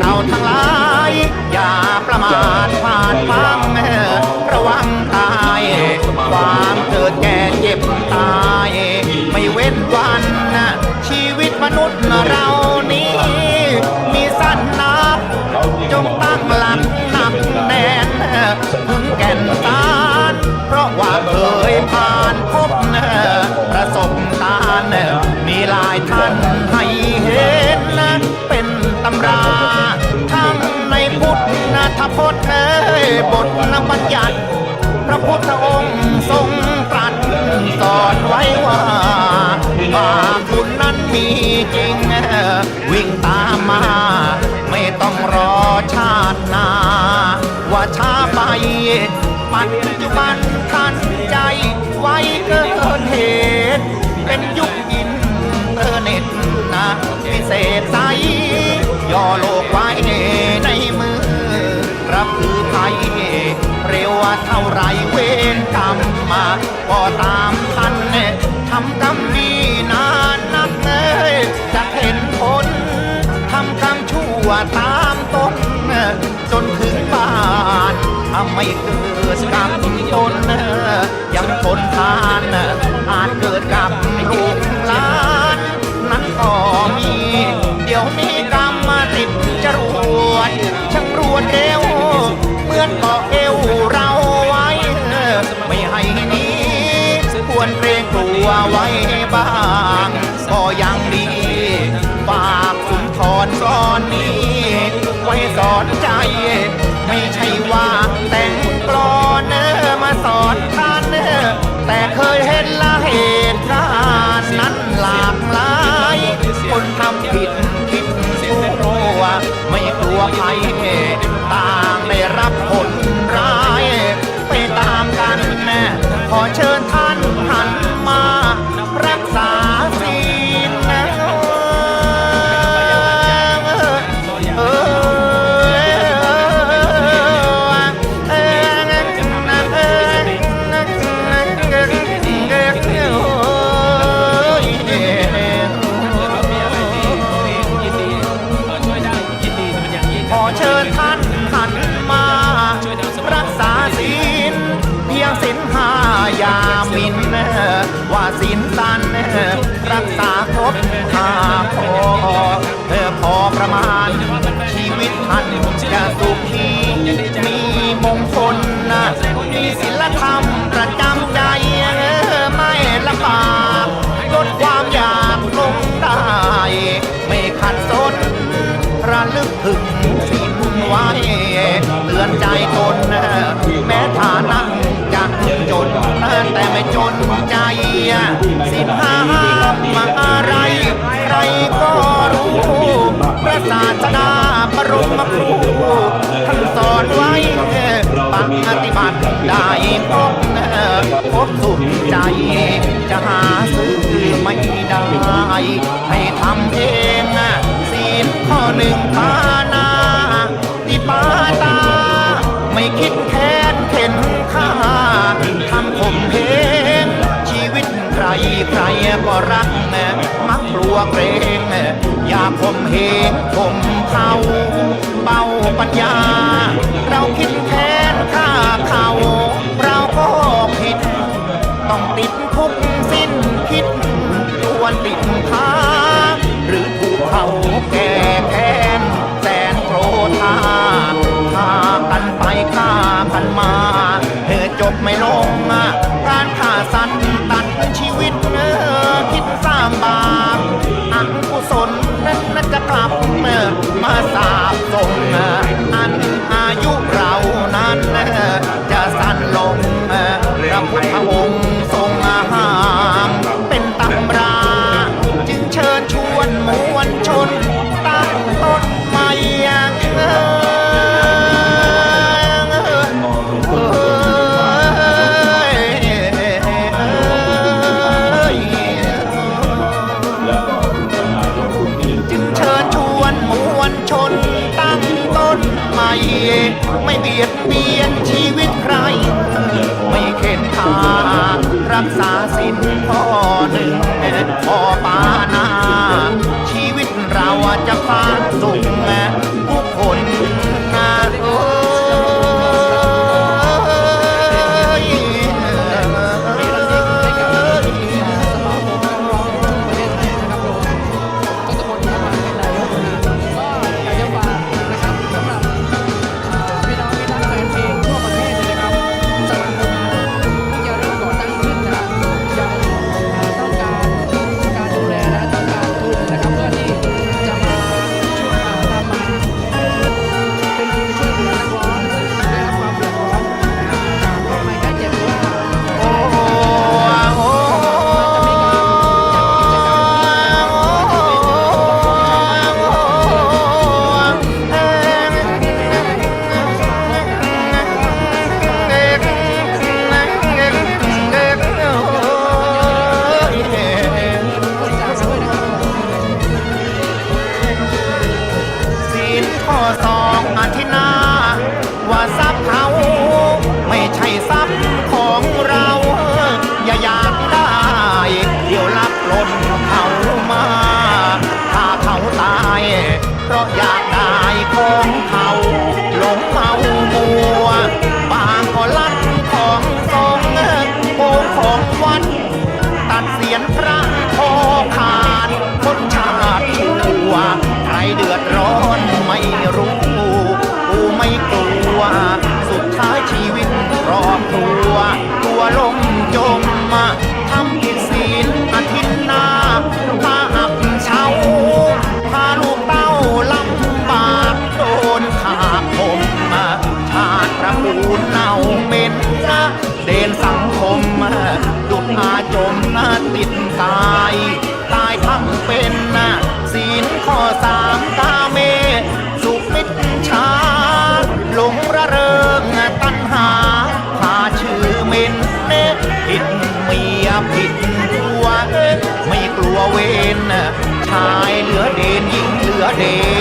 เราทั้งหลายอย่าประมาท บทนบัญญัติ พระพุทธองค์ทรงตรัสสอนไว้ว่าบาปบุญนั้นมีจริง วิ่งตามมา ไม่ต้องรอชาตินา ว่าช้าไปปัจจุบันทันใจไว้เกินเหตุ เป็นยุคอินเทอร์เน็ตนะพิเศษใสย่อโลกไว้ ว่าเท่าไรเวรกรรมมาก็ตามทันทำกรรมดีนานนักเอ้ยจะเห็นผลทำกรรมชั่วตามต้นจนถึงบ้านถ้าไม่เกิดกรรมตนยังทนทานอาจเกิดกับลูกหลาน นั้นก็มี เดี๋ยวนี้ กลัวไว้บ้างก็ยังดีฝากสุนทรสอนนี้ ไว้สอนใจ ไม่ใช่ว่าแต่ง ประมาณ ชีวิตท่านจะสุขี บรมครูท่านสอนไว้ปฏิบัติได้พบพบสุขใจ จะหาซื้อไม่ได้ ให้ทำเองศีลข้อหนึ่งปานาติปาตา ไม่คิดแค้นเข็นฆ่าทำข่มเพงชีวิตใครใครก็รักมักกลัวเกรงอย่าข่มเหงข่มเขา เบาปัญญา เราคิดแค้นฆ่าเขา เราก็ผิด ต้องติดคุกสิ้นคิดควรติดค้าหรือถูกเขาแก่แค้นแสนโกรธาฆ่ากันไปฆ่ากันมา เธอจบไม่ลงการฆ่าสัตว์ตัดชีวิต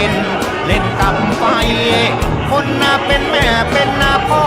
น เล่นกับไฟ คนน่าเป็นแม่เป็นน้าพ่อ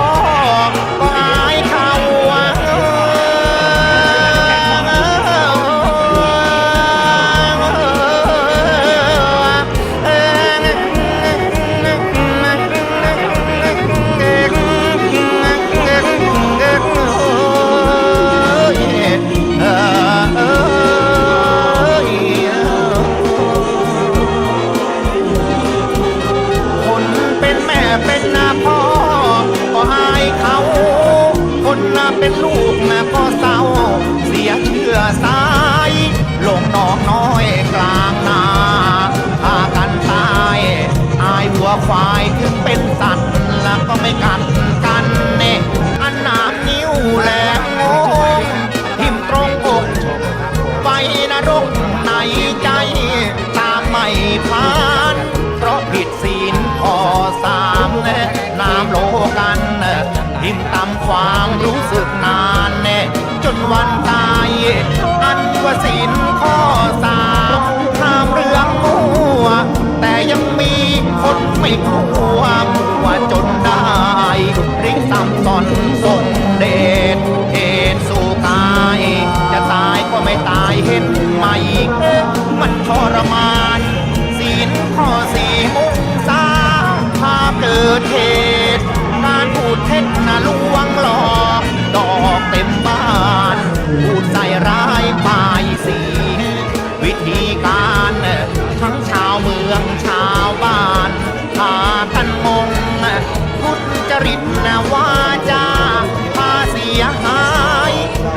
ามโลกันเน่ทิ่มตำความรู้สึกนานเน่จนวันตาย อันว่าศีลข้อสามห้ามเรื่องมัว แต่ยังมีคนไม่กลัวมัวจนได้ริกซ้ำซ้อนสนเดชเหตุสู่กาย จะตายก็ไม่ตายเห็นไหม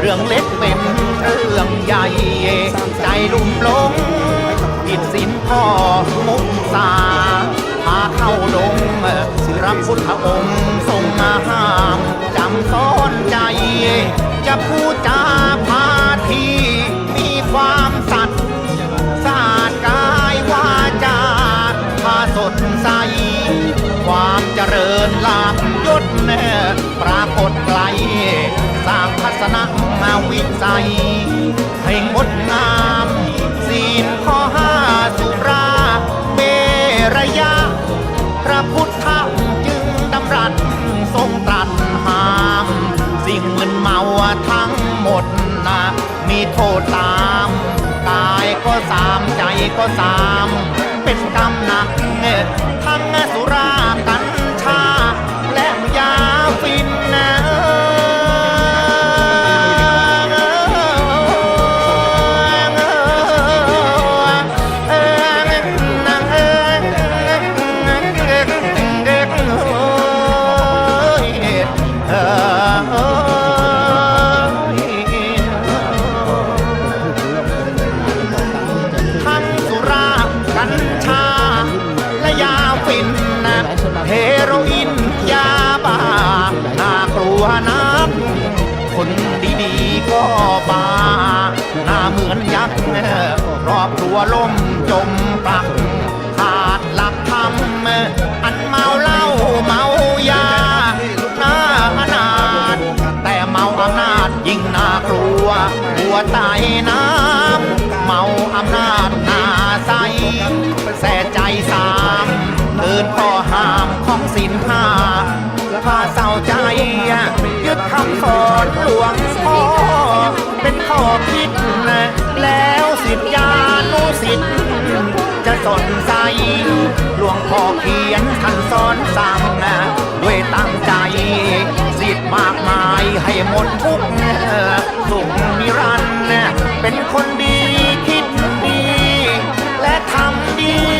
รื่องเล็กเป็นเรื่องใหญ่ ใจลุ่มหลงผิดศีลพ่อมุสาพาเข้าดงพระพุทธองค์ทรงมาห้ามจำซ้อนใจ จะพูดจาพาทีมีความสัตย์สาดกายวาจาพาสดใส ความเจริญลาภ ยศแน่ปรากฏไกล สร้างทัศนมาวิสัยให้งดงามศีลข้อห้าสุราเมรยะ พระพุทธจึงดำรัสทรงตรัสห้าม สิ่งมึนเมาทั้งหมดนะมีโทษตามกายก็สามใจก็สาม เป็นกรรมหนักทั้งสุรา หลวงพ่อเป็นข้อคิดนะแล้วสิทธิานุสิทธิ์จะสนใจ หลวงพ่อเขียนท่านสอนสั่งนะด้วยตั้งใจ สิทธิ์มากมายให้หมดทุกสุขนิรันนะเป็นคนดีคิดดี และทำดี